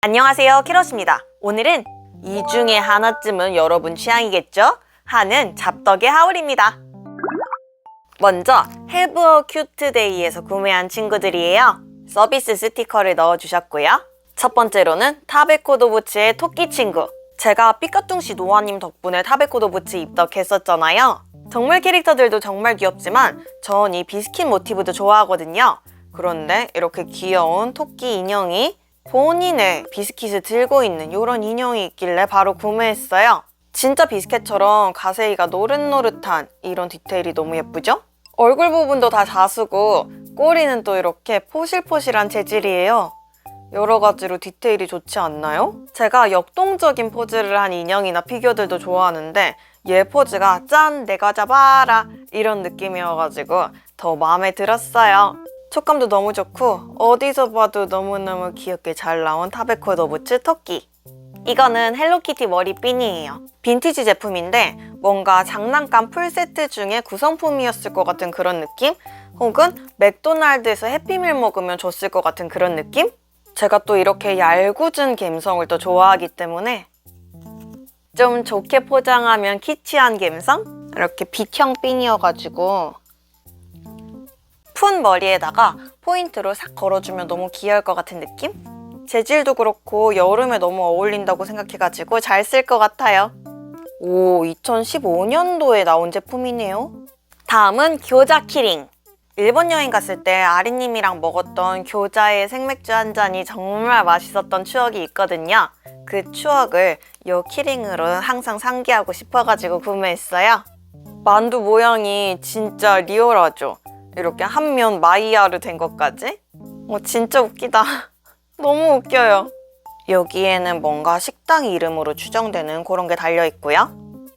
안녕하세요 키로스입니다. 오늘은 이 중에 하나쯤은 여러분 취향이겠죠? 하는 잡덕의 하울입니다. 먼저 Cute Day에서 구매한 친구들이에요. 서비스 스티커를 넣어주셨고요. 첫 번째로는 타베코도부츠의 토끼 친구. 제가 삐까뚱씨 노아님 덕분에 타베코도부츠 입덕했었잖아요. 정말 캐릭터들도 정말 귀엽지만 전 이 비스킷 모티브도 좋아하거든요. 그런데 이렇게 귀여운 토끼 인형이 본인의 비스킷을 들고 있는 이런 인형이 있길래 바로 구매했어요. 진짜 비스켓처럼 가세이가 노릇노릇한 이런 디테일이 너무 예쁘죠? 얼굴 부분도 다 자수고 꼬리는 또 이렇게 포실포실한 재질이에요. 여러 가지로 디테일이 좋지 않나요? 제가 역동적인 포즈를 한 인형이나 피규어들도 좋아하는데 얘 포즈가 짠 내가 잡아라 이런 느낌이어가지고 더 마음에 들었어요. 촉감도 너무 좋고 어디서 봐도 너무너무 귀엽게 잘 나온 타베코 도부츠 토끼 이거는 헬로키티 머리핀이에요 빈티지 제품인데 뭔가 장난감 풀세트 중에 구성품이었을 것 같은 그런 느낌? 혹은 맥도날드에서 해피밀 먹으면 줬을 것 같은 그런 느낌? 제가 또 이렇게 얄궂은 감성을 또 좋아하기 때문에 좀 좋게 포장하면 키치한 감성? 이렇게 빛형 핀이어가지고 푼 머리에다가 포인트로 싹 걸어주면 너무 귀여울 것 같은 느낌? 재질도 그렇고 여름에 너무 어울린다고 생각해가지고 잘 쓸 것 같아요. 오, 2015년도에 나온 제품이네요. 다음은 교자 키링. 일본 여행 갔을 때 아리님이랑 먹었던 교자의 생맥주 한 잔이 정말 맛있었던 추억이 있거든요. 그 추억을 요 키링으로 항상 상기하고 싶어가지고 구매했어요. 만두 모양이 진짜 리얼하죠? 이렇게 한 면 마이야르 된 것까지? 어, 진짜 웃기다. 너무 웃겨요. 여기에는 뭔가 식당 이름으로 추정되는 그런 게 달려 있고요.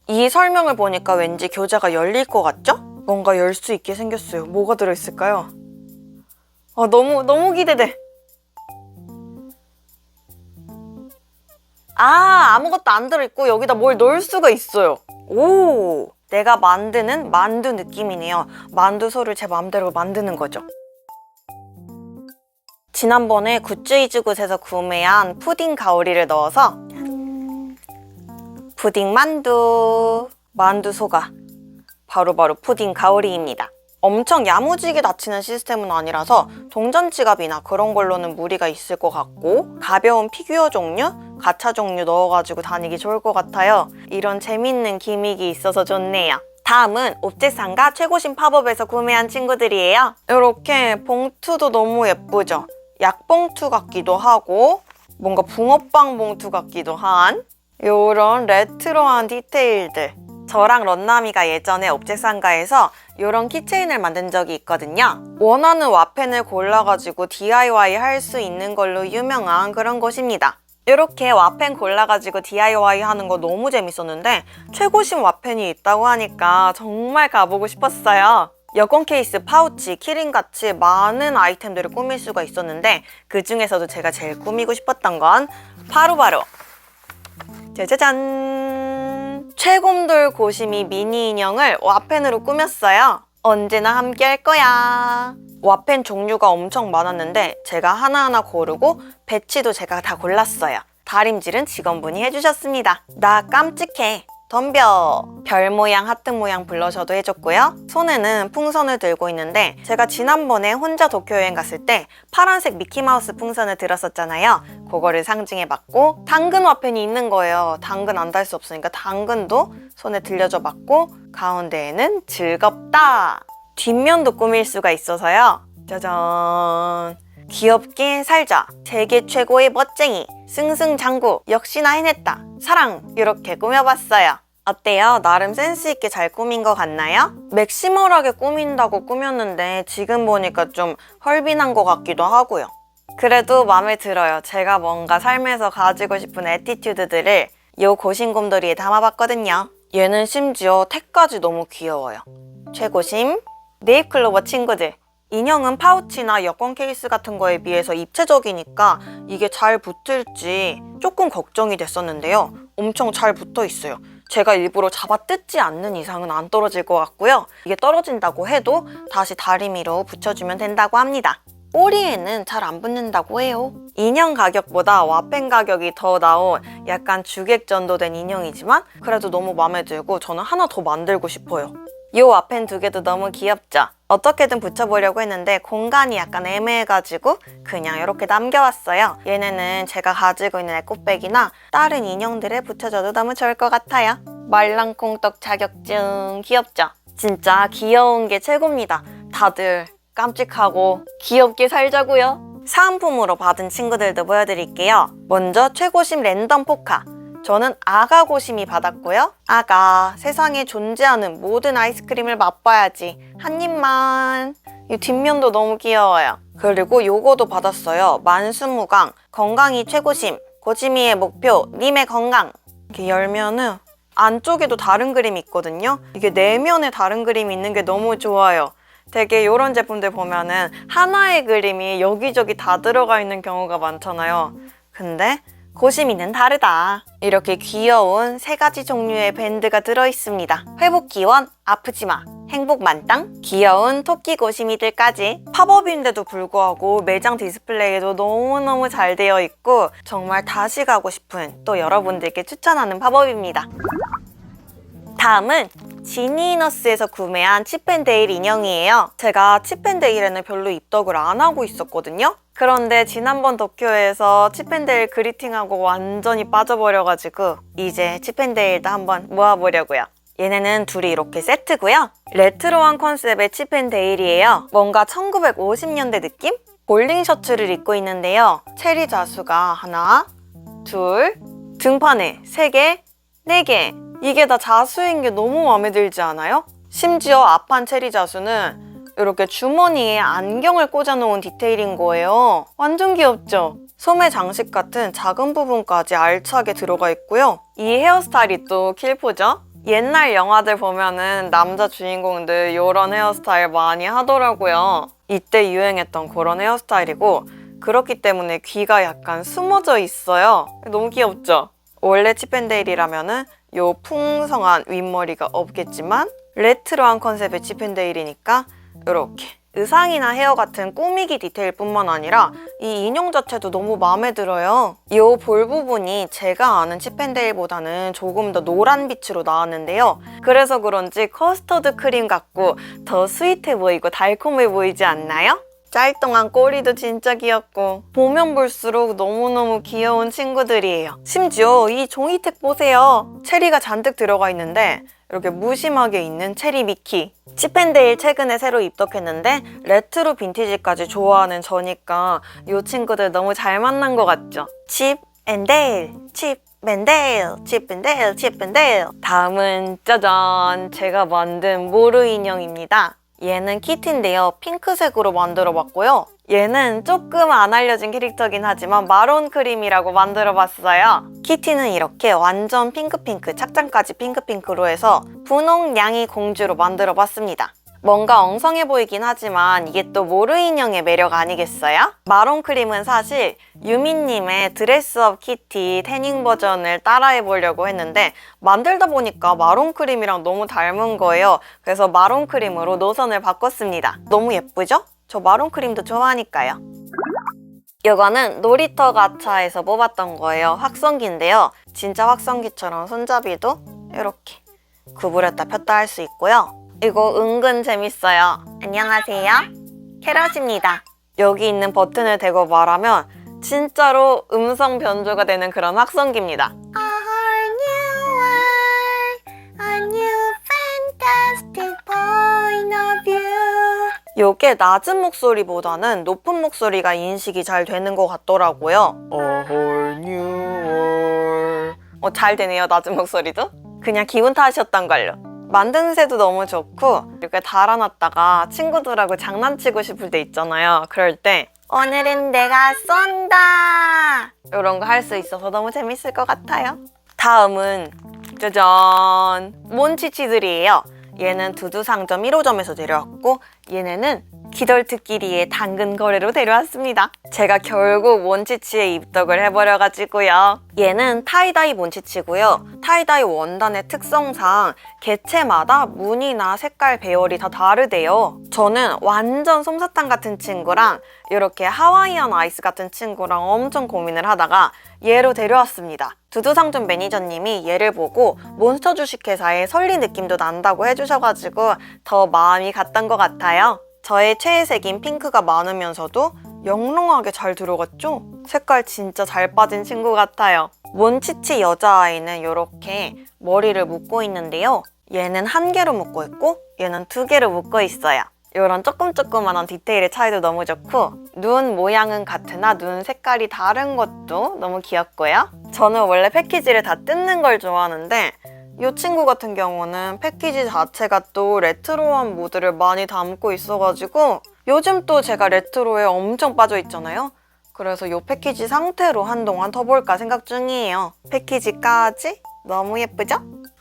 이 설명을 보니까 왠지 교재가 열릴 것 같죠? 뭔가 열 수 있게 생겼어요. 뭐가 들어있을까요? 아, 너무, 너무 기대돼. 아, 아무것도 안 들어있고 여기다 뭘 넣을 수가 있어요. 오, 내가 만드는 만두 느낌이네요. 만두소를 제 마음대로 만드는 거죠. 지난번에 굿즈이즈 굿에서 구매한 푸딩 가오리를 넣어서 푸딩 만두 만두소가 바로바로 푸딩 가오리입니다. 엄청 야무지게 닫히는 시스템은 아니라서 동전 지갑이나 그런 걸로는 무리가 있을 것 같고 가벼운 피규어 종류, 가차 종류 넣어가지고 다니기 좋을 것 같아요. 이런 재밌는 기믹이 있어서 좋네요. 다음은 옵제상가 최고신 팝업에서 구매한 친구들이에요. 이렇게 봉투도 너무 예쁘죠? 약봉투 같기도 하고 뭔가 붕어빵 봉투 같기도 한 이런 레트로한 디테일들 저랑 런나미가 예전에 옵제상가에서 이런 키체인을 만든 적이 있거든요. 원하는 와펜을 골라가지고 DIY 할 수 있는 걸로 유명한 그런 곳입니다. 이렇게 와펜 골라가지고 DIY 하는 거 너무 재밌었는데 최고신 와펜이 있다고 하니까 정말 가보고 싶었어요. 여권 케이스, 파우치, 키링같이 많은 아이템들을 꾸밀 수가 있었는데 그 중에서도 제가 제일 꾸미고 싶었던 건 바로바로 짜자잔! 최곰돌 고심이 미니 인형을 와펜으로 꾸몄어요. 언제나 함께 할 거야. 와펜 종류가 엄청 많았는데 제가 하나하나 고르고 배치도 제가 다 골랐어요. 다림질은 직원분이 해주셨습니다. 나 깜찍해. 덤벼! 별 모양, 하트 모양 블러셔도 해줬고요. 손에는 풍선을 들고 있는데 제가 지난번에 혼자 도쿄 여행 갔을 때 파란색 미키마우스 풍선을 들었었잖아요. 그거를 상징해 봤고 당근 와펜이 있는 거예요. 당근 안 달 수 없으니까 당근도 손에 들려줘 봤고 가운데에는 즐겁다! 뒷면도 꾸밀 수가 있어서요. 짜잔! 귀엽게 살자. 세계 최고의 멋쟁이. 승승장구. 역시나 해냈다. 사랑. 이렇게 꾸며봤어요. 어때요? 나름 센스있게 잘 꾸민 것 같나요? 맥시멀하게 꾸민다고 꾸몄는데 지금 보니까 좀 헐빈한 것 같기도 하고요. 그래도 마음에 들어요. 제가 뭔가 삶에서 가지고 싶은 에티튜드들을 요 고심곰돌이에 담아봤거든요. 얘는 심지어 택까지 너무 귀여워요. 최고심, 네잎클로버 친구들. 인형은 파우치나 여권 케이스 같은 거에 비해서 입체적이니까 이게 잘 붙을지 조금 걱정이 됐었는데요. 엄청 잘 붙어 있어요. 제가 일부러 잡아 뜯지 않는 이상은 안 떨어질 것 같고요. 이게 떨어진다고 해도 다시 다리미로 붙여주면 된다고 합니다. 꼬리에는 잘 안 붙는다고 해요. 인형 가격보다 와펜 가격이 더 나온 약간 주객 전도 된 인형이지만 그래도 너무 마음에 들고 저는 하나 더 만들고 싶어요. 이 와펜 두 개도 너무 귀엽죠? 어떻게든 붙여보려고 했는데 공간이 약간 애매해가지고 그냥 이렇게 남겨왔어요. 얘네는 제가 가지고 있는 에코백이나 다른 인형들에 붙여줘도 너무 좋을 것 같아요. 말랑콩떡 자격증 귀엽죠? 진짜 귀여운 게 최고입니다. 다들 깜찍하고 귀엽게 살자고요. 사은품으로 받은 친구들도 보여드릴게요. 먼저 최고심 랜덤 포카. 저는 아가 고심이 받았고요. 아가, 세상에 존재하는 모든 아이스크림을 맛봐야지. 한 입만. 이 뒷면도 너무 귀여워요. 그리고 요거도 받았어요. 만수무강, 건강이 최고심, 고지미의 목표, 님의 건강. 이렇게 열면은 안쪽에도 다른 그림이 있거든요. 이게 내면에 다른 그림이 있는 게 너무 좋아요. 되게 이런 제품들 보면은 하나의 그림이 여기저기 다 들어가 있는 경우가 많잖아요. 근데 고시미는 다르다. 이렇게 귀여운 세 가지 종류의 밴드가 들어있습니다. 회복 기원, 아프지 마, 행복 만땅, 귀여운 토끼 고시미들까지 팝업인데도 불구하고 매장 디스플레이에도 너무너무 잘 되어 있고 정말 다시 가고 싶은 또 여러분들께 추천하는 팝업입니다. 다음은 지니너스에서 구매한 칩앤데일 인형이에요. 제가 칩앤데일에는 별로 입덕을 안 하고 있었거든요. 그런데 지난번 도쿄에서 칩앤데일 그리팅하고 완전히 빠져버려가지고 이제 칩앤데일도 한번 모아보려고요. 얘네는 둘이 이렇게 세트고요. 레트로한 컨셉의 칩앤데일이에요. 뭔가 1950년대 느낌? 볼링 셔츠를 입고 있는데요. 체리 자수가 하나, 둘, 등판에 세 개, 네 개. 이게 다 자수인 게 너무 마음에 들지 않아요? 심지어 앞판 체리 자수는 이렇게 주머니에 안경을 꽂아놓은 디테일인 거예요. 완전 귀엽죠? 소매 장식 같은 작은 부분까지 알차게 들어가 있고요. 이 헤어스타일이 또 킬포죠? 옛날 영화들 보면은 남자 주인공들 이런 헤어스타일 많이 하더라고요. 이때 유행했던 그런 헤어스타일이고 그렇기 때문에 귀가 약간 숨어져 있어요. 너무 귀엽죠? 원래 칩앤데일이라면은 요 풍성한 윗머리가 없겠지만 레트로한 컨셉의 칩앤데일이니까 이렇게 의상이나 헤어 같은 꾸미기 디테일뿐만 아니라 이 인형 자체도 너무 마음에 들어요. 이 볼 부분이 제가 아는 칩앤데일보다는 조금 더 노란 빛으로 나왔는데요. 그래서 그런지 커스터드 크림 같고 더 스윗해 보이고 달콤해 보이지 않나요? 짤뚱한 꼬리도 진짜 귀엽고 보면 볼수록 너무너무 귀여운 친구들이에요. 심지어 이 종이택 보세요. 체리가 잔뜩 들어가 있는데 이렇게 무심하게 있는 체리 미키. 칩앤데일 최근에 새로 입덕했는데 레트로 빈티지까지 좋아하는 저니까 이 친구들 너무 잘 만난 것 같죠? 칩 앤데일, 칩앤데일, 칩앤데일, 칩앤데일. 다음은 짜잔! 제가 만든 모루 인형입니다. 얘는 키티인데요. 핑크색으로 만들어 봤고요. 얘는 조금 안 알려진 캐릭터긴 하지만 마론 크림이라고 만들어 봤어요. 키티는 이렇게 완전 핑크핑크, 착장까지 핑크핑크로 해서 분홍 양이 공주로 만들어 봤습니다. 뭔가 엉성해 보이긴 하지만 이게 또 모르 인형의 매력 아니겠어요? 마론 크림은 사실 유미님의 드레스업 키티 태닝 버전을 따라해 보려고 했는데 만들다 보니까 마론 크림이랑 너무 닮은 거예요. 그래서 마론 크림으로 노선을 바꿨습니다. 너무 예쁘죠? 저 마론 크림도 좋아하니까요. 이거는 놀이터 가차에서 뽑았던 거예요. 확성기인데요. 진짜 확성기처럼 손잡이도 이렇게 구부렸다 폈다 할 수 있고요. 이거 은근 재밌어요. 안녕하세요. 캐럿입니다. 여기 있는 버튼을 대고 말하면 진짜로 음성 변조가 되는 그런 확성기입니다. A whole new world, a new fantastic point of view. 요게 낮은 목소리보다는 높은 목소리가 인식이 잘 되는 것 같더라고요. A whole new world. 어, 잘 되네요, 낮은 목소리도. 그냥 기분 탓이었던걸요. 만드는 새도 너무 좋고 이렇게 달아놨다가 친구들하고 장난치고 싶을 때 있잖아요. 그럴 때 오늘은 내가 쏜다 이런 거 할 수 있어서 너무 재밌을 것 같아요. 다음은 짜잔 몬치치들이에요. 얘는 두두 상점 1호점에서 데려왔고 얘네는 기덜트끼리의 당근 거래로 데려왔습니다. 제가 결국 몬치치에 입덕을 해버려가지고요. 얘는 타이다이 몬치치고요. 타이다이 원단의 특성상 개체마다 무늬나 색깔 배열이 다 다르대요. 저는 완전 솜사탕 같은 친구랑 이렇게 하와이안 아이스 같은 친구랑 엄청 고민을 하다가 얘로 데려왔습니다. 두두상점 매니저님이 얘를 보고 몬스터 주식회사의 설리 느낌도 난다고 해주셔가지고 더 마음이 갔던 것 같아요. 저의 최애색인 핑크가 많으면서도 영롱하게 잘 들어갔죠? 색깔 진짜 잘 빠진 친구 같아요. 몬치치 여자아이는 이렇게 머리를 묶고 있는데요. 얘는 한 개로 묶고 있고 얘는 두 개로 묶고 있어요. 이런 조금 조그만한 디테일의 차이도 너무 좋고 눈 모양은 같으나 눈 색깔이 다른 것도 너무 귀엽고요. 저는 원래 패키지를 다 뜯는 걸 좋아하는데 이 친구 같은 경우는 패키지 자체가 또 레트로한 무드를 많이 담고 있어가지고 요즘 또 제가 레트로에 엄청 빠져 있잖아요. 그래서 이 패키지 상태로 한동안 더 볼까 생각 중이에요. 패키지까지 너무 예쁘죠?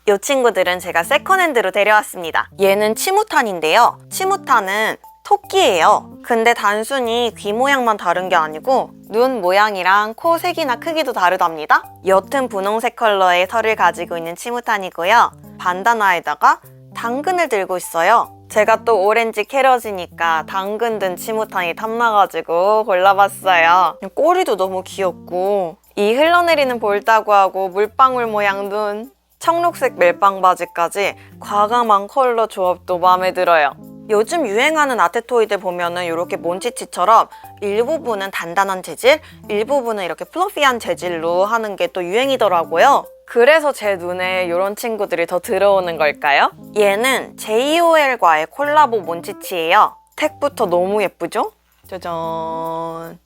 이 친구들은 제가 세컨핸드로 데려왔습니다. 얘는 치무탄인데요. 치무탄은 토끼예요. 근데 단순히 귀 모양만 다른 게 아니고 눈 모양이랑 코 색이나 크기도 다르답니다. 옅은 분홍색 컬러의 털을 가지고 있는 치무탄이고요. 반다나에다가 당근을 들고 있어요. 제가 또 오렌지 캐러지니까 당근 든 치무탄이 탐나가지고 골라봤어요. 꼬리도 너무 귀엽고 이 흘러내리는 볼따구 하고 물방울 모양 눈 청록색 멜빵 바지까지 과감한 컬러 조합도 마음에 들어요. 요즘 유행하는 아테토이들 보면은 이렇게 몬치치처럼 일부분은 단단한 재질, 일부분은 이렇게 플러피한 재질로 하는 게 또 유행이더라고요. 그래서 제 눈에 이런 친구들이 더 들어오는 걸까요? 얘는 JOL과의 콜라보 몬치치예요. 택부터 너무 예쁘죠? 짜잔.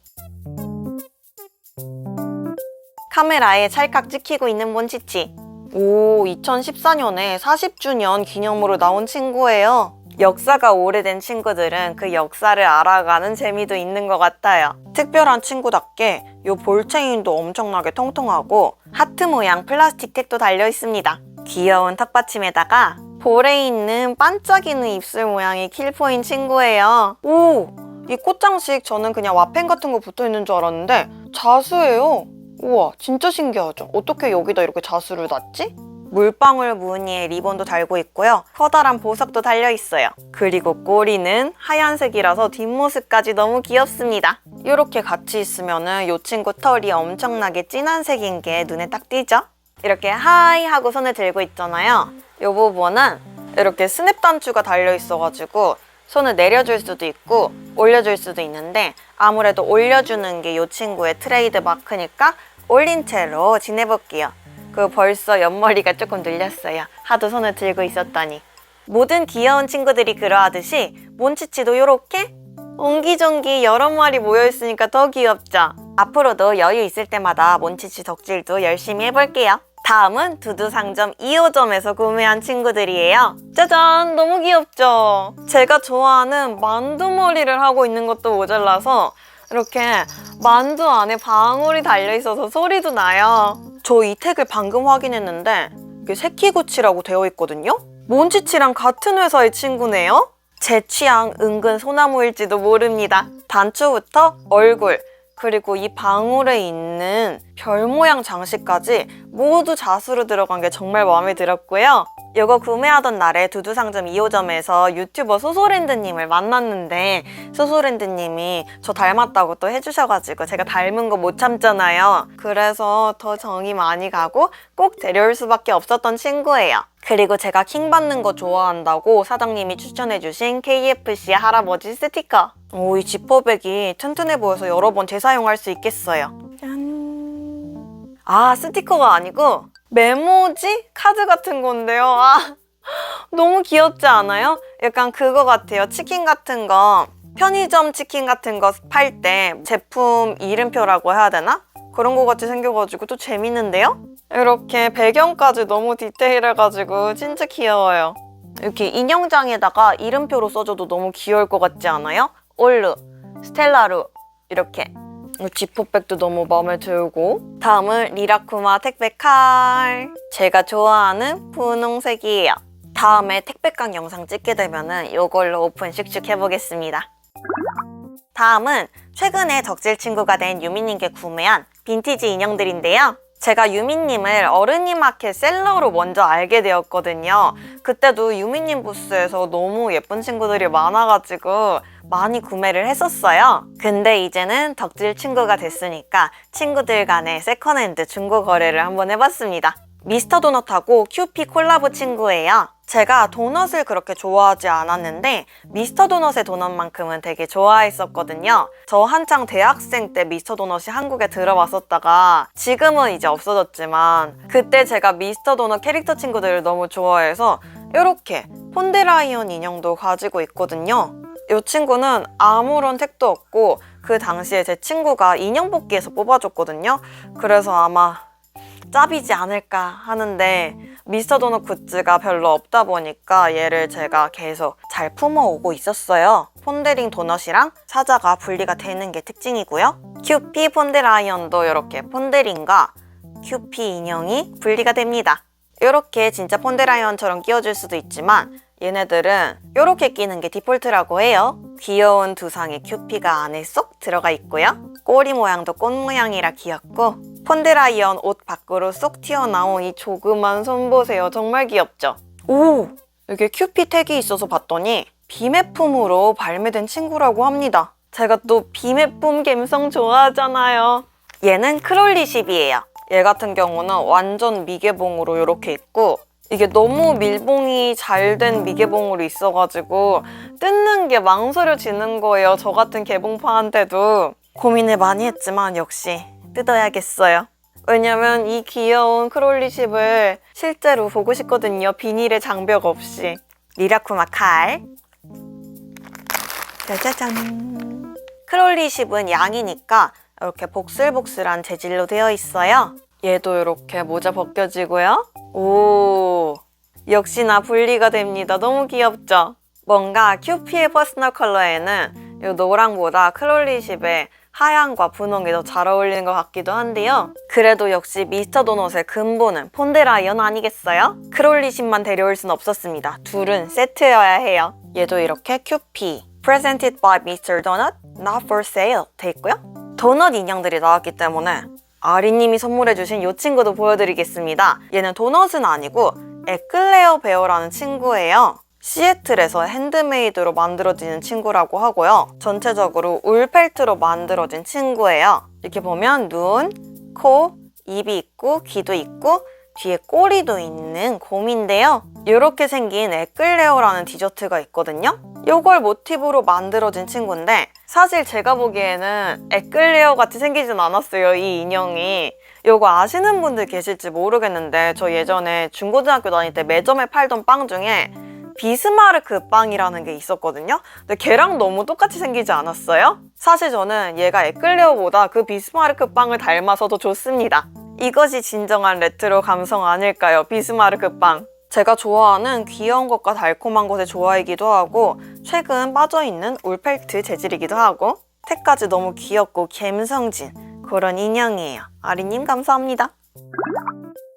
카메라에 찰칵 찍히고 있는 몬치치. 오, 2014년에 40주년 기념으로 나온 친구예요. 역사가 오래된 친구들은 그 역사를 알아가는 재미도 있는 것 같아요. 특별한 친구답게 요 볼체인도 엄청나게 통통하고 하트 모양 플라스틱 택도 달려 있습니다. 귀여운 턱받침에다가 볼에 있는 반짝이는 입술 모양이 킬포인 친구예요. 오! 이 꽃장식 저는 그냥 와펜 같은 거 붙어 있는 줄 알았는데 자수예요. 우와, 진짜 신기하죠? 어떻게 여기다 이렇게 자수를 놨지? 물방울 무늬의 리본도 달고 있고요. 커다란 보석도 달려 있어요. 그리고 꼬리는 하얀색이라서 뒷모습까지 너무 귀엽습니다. 이렇게 같이 있으면은 이 친구 털이 엄청나게 진한 색인 게 눈에 딱 띄죠? 이렇게 하이 하고 손을 들고 있잖아요. 이 부분은 이렇게 스냅 단추가 달려 있어가지고 손을 내려줄 수도 있고 올려줄 수도 있는데 아무래도 올려주는 게 이 친구의 트레이드 마크니까 올린 채로 지내볼게요. 그 벌써 옆머리가 조금 늘렸어요. 하도 손을 들고 있었더니. 모든 귀여운 친구들이 그러하듯이 몬치치도 이렇게 옹기종기 여러 마리 모여있으니까 더 귀엽죠? 앞으로도 여유 있을 때마다 몬치치 덕질도 열심히 해볼게요. 다음은 두두 상점 2호점에서 구매한 친구들이에요. 짜잔! 너무 귀엽죠? 제가 좋아하는 만두머리를 하고 있는 것도 모자라서 이렇게 만두 안에 방울이 달려있어서 소리도 나요. 저 이 택을 방금 확인했는데 이게 세키구치라고 되어 있거든요? 몬치치랑 같은 회사의 친구네요? 제 취향 은근 소나무일지도 모릅니다. 단추부터 얼굴, 그리고 이 방울에 있는 별 모양 장식까지 모두 자수로 들어간 게 정말 마음에 들었고요. 이거 구매하던 날에 두두상점 2호점에서 유튜버 소소랜드님을 만났는데 소소랜드님이 저 닮았다고 또 해주셔가지고 제가 닮은 거 못 참잖아요. 그래서 더 정이 많이 가고 꼭 데려올 수밖에 없었던 친구예요. 그리고 제가 킹 받는 거 좋아한다고 사장님이 추천해주신 KFC 할아버지 스티커. 오, 이 지퍼백이 튼튼해 보여서 여러 번 재사용할 수 있겠어요. 짠. 아, 스티커가 아니고 메모지? 카드 같은 건데요. 아, 너무 귀엽지 않아요? 약간 그거 같아요. 치킨 같은 거, 편의점 치킨 같은 거 팔 때 제품 이름표라고 해야 되나? 그런 거 같이 생겨가지고 또 재밌는데요? 이렇게 배경까지 너무 디테일해가지고 진짜 귀여워요. 이렇게 인형장에다가 이름표로 써줘도 너무 귀여울 것 같지 않아요? 올루, 스텔라루 이렇게 지퍼백도 너무 마음에 들고. 다음은 리라쿠마 택배 칼. 제가 좋아하는 분홍색이에요. 다음에 택배깡 영상 찍게 되면 은 이걸로 오픈 슉슉 해보겠습니다. 다음은 최근에 덕질 친구가 된 유미님께 구매한 빈티지 인형들인데요. 제가 유미님을 어른이 마켓 셀러로 먼저 알게 되었거든요. 그때도 유미님 부스에서 너무 예쁜 친구들이 많아가지고 많이 구매를 했었어요. 근데 이제는 덕질 친구가 됐으니까 친구들 간의 세컨핸드 중고 거래를 한번 해봤습니다. 미스터 도넛하고 큐피 콜라보 친구예요. 제가 도넛을 그렇게 좋아하지 않았는데 미스터 도넛의 도넛만큼은 되게 좋아했었거든요. 저 한창 대학생 때 미스터 도넛이 한국에 들어왔었다가 지금은 이제 없어졌지만 그때 제가 미스터 도넛 캐릭터 친구들을 너무 좋아해서 이렇게 폰데라이언 인형도 가지고 있거든요. 이 친구는 아무런 택도 없고 그 당시에 제 친구가 인형 뽑기에서 뽑아줬거든요. 그래서 아마 짭이지 않을까 하는데 미스터 도넛 굿즈가 별로 없다 보니까 얘를 제가 계속 잘 품어오고 있었어요. 폰데링 도넛이랑 사자가 분리가 되는 게 특징이고요. 큐피 폰데라이언도 이렇게 폰데링과 큐피 인형이 분리가 됩니다. 이렇게 진짜 폰데라이언처럼 끼워줄 수도 있지만 얘네들은 이렇게 끼는 게 디폴트라고 해요. 귀여운 두상의 큐피가 안에 쏙 들어가 있고요. 꼬리 모양도 꽃 모양이라 귀엽고 폰데라이언 옷 밖으로 쏙 튀어나온 이 조그만 손 보세요. 정말 귀엽죠? 오! 이게 큐피 택이 있어서 봤더니 비매품으로 발매된 친구라고 합니다. 제가 또 비매품 감성 좋아하잖아요. 얘는 크롤리십이에요. 얘 같은 경우는 완전 미개봉으로 이렇게 있고 이게 너무 밀봉이 잘 된 미개봉으로 있어가지고 뜯는 게 망설여지는 거예요. 저 같은 개봉파한테도 고민을 많이 했지만 역시 뜯어야겠어요. 왜냐면 이 귀여운 크롤리십을 실제로 보고 싶거든요. 비닐에 장벽 없이. 리라쿠마 칼. 짜자잔. 크롤리십은 양이니까 이렇게 복슬복슬한 재질로 되어 있어요. 얘도 이렇게 모자 벗겨지고요. 오, 역시나 분리가 됩니다. 너무 귀엽죠? 뭔가 큐피의 퍼스널 컬러에는 이 노랑보다 크롤리십의 하얀과 분홍이 더 잘 어울리는 것 같기도 한데요. 그래도 역시 미스터 도넛의 근본은 폰데라이언 아니겠어요? 크롤리십만 데려올 순 없었습니다. 둘은 세트여야 해요. 얘도 이렇게 큐피 Presented by Mr. Donut, not for sale 돼 있고요. 도넛 인형들이 나왔기 때문에 아리님이 선물해주신 이 친구도 보여드리겠습니다. 얘는 도넛은 아니고 에클레어 베어라는 친구예요. 시애틀에서 핸드메이드로 만들어지는 친구라고 하고요. 전체적으로 울 펠트로 만들어진 친구예요. 이렇게 보면 눈, 코, 입이 있고 귀도 있고 뒤에 꼬리도 있는 곰인데요. 이렇게 생긴 에클레어라는 디저트가 있거든요. 이걸 모티브로 만들어진 친구인데 사실 제가 보기에는 에클레어 같이 생기진 않았어요. 이 인형이. 이거 아시는 분들 계실지 모르겠는데 저 예전에 중고등학교 다닐 때 매점에 팔던 빵 중에 비스마르크 빵이라는 게 있었거든요. 근데 걔랑 너무 똑같이 생기지 않았어요? 사실 저는 얘가 에클레어보다 그 비스마르크 빵을 닮아서 더 좋습니다. 이것이 진정한 레트로 감성 아닐까요? 비스마르크 빵. 제가 좋아하는 귀여운 것과 달콤한 것의 조화이기도 하고 최근 빠져있는 울펠트 재질이기도 하고 색까지 너무 귀엽고 감성진 그런 인형이에요. 아리님 감사합니다.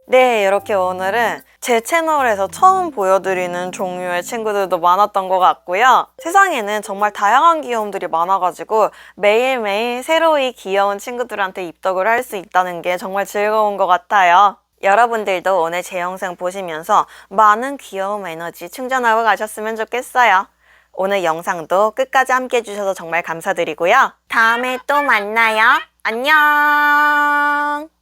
네, 이렇게 오늘은 제 채널에서 처음 보여드리는 종류의 친구들도 많았던 것 같고요. 세상에는 정말 다양한 귀여움들이 많아가지고 매일매일 새로이 귀여운 친구들한테 입덕을 할 수 있다는 게 정말 즐거운 것 같아요. 여러분들도 오늘 제 영상 보시면서 많은 귀여움 에너지 충전하고 가셨으면 좋겠어요. 오늘 영상도 끝까지 함께 해주셔서 정말 감사드리고요. 다음에 또 만나요. 안녕!